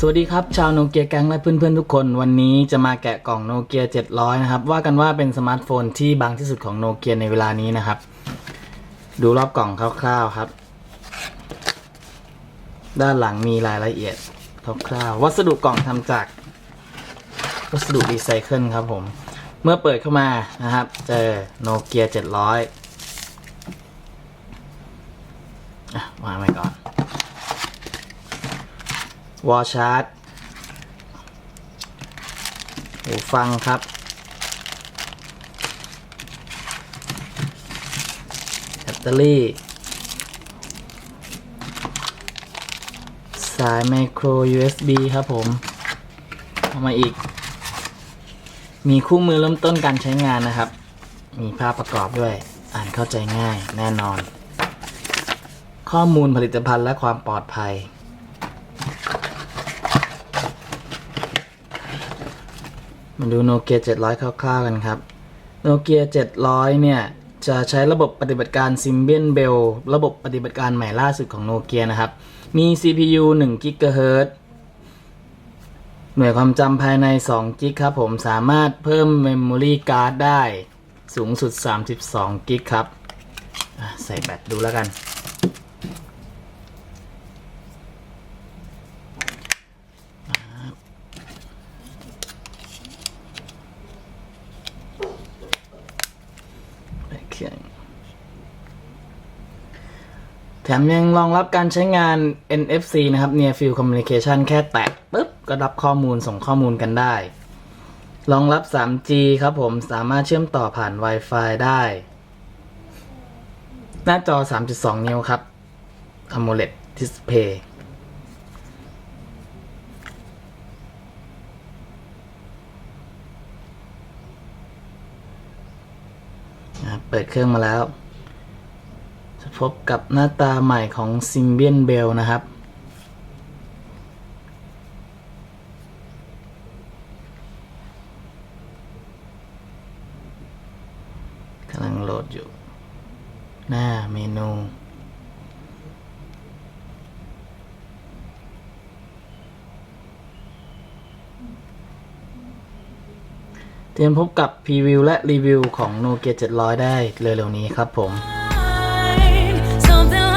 สวัสดีครับ ชาวโนเกียแก๊งและเพื่อนๆทุกคน วันนี้จะมาแกะกล่องโนเกีย700 นะครับ ว่ากันว่าเป็นสมาร์ทโฟนที่บางที่สุดของโนเกียในเวลานี้นะครับ ดูรอบกล่องคร่าวๆครับ ด้านหลังมีรายละเอียดคร่าวๆวัสดุกล่องทำจาก วัสดุรีไซเคิลครับผม เมื่อเปิดเข้ามานะครับ เจอโนเกีย700อะวางไว้ก่อน วอลชาร์จหูฟังครับ แบตเตอรี่ สายไมโคร USB ครับผม เอามาอีก มีคู่มือเริ่มต้นการใช้งานนะครับ มีภาพประกอบด้วย อ่านเข้าใจง่ายแน่นอน ข้อมูลผลิตภัณฑ์และความปลอดภัย มาดูโนเกีย700 คร่าวๆกันครับโนเกีย700 เนี่ย จะใช้ระบบปฏิบัติการ Symbian Bell ระบบปฏิบัติการใหม่ล่าสุดของโนเกียนะครับ มี CPU 1 GHz หน่วยความจำภายใน2 g b ครับผม สามารถเพิ่ม Memory Card ได้สูงสุด 32 g b ครับ ใส่แบตดูแล้วกัน โอเค แถมยังรองรับการใช้งาน NFC นะครับ Near Field Communication แค่แตะปุ๊บ ก็รับข้อมูลส่งข้อมูลกันได้ รองรับ 3G ครับผมสามารถเชื่อมต่อผ่าน Wi-Fi ได้ หน้าจอ 3.2 นิ้วครับ AMOLED Display เปิดเครื่องมาแล้ว พบกับหน้าตาใหม่ของ Symbian Bell นะครับ กำลังโหลดอยู่ หน้าเมนูเตรียมพบกับพรีวิวและรีวิวของ Nokia 700 ได้เร็วๆนี้ครับผม something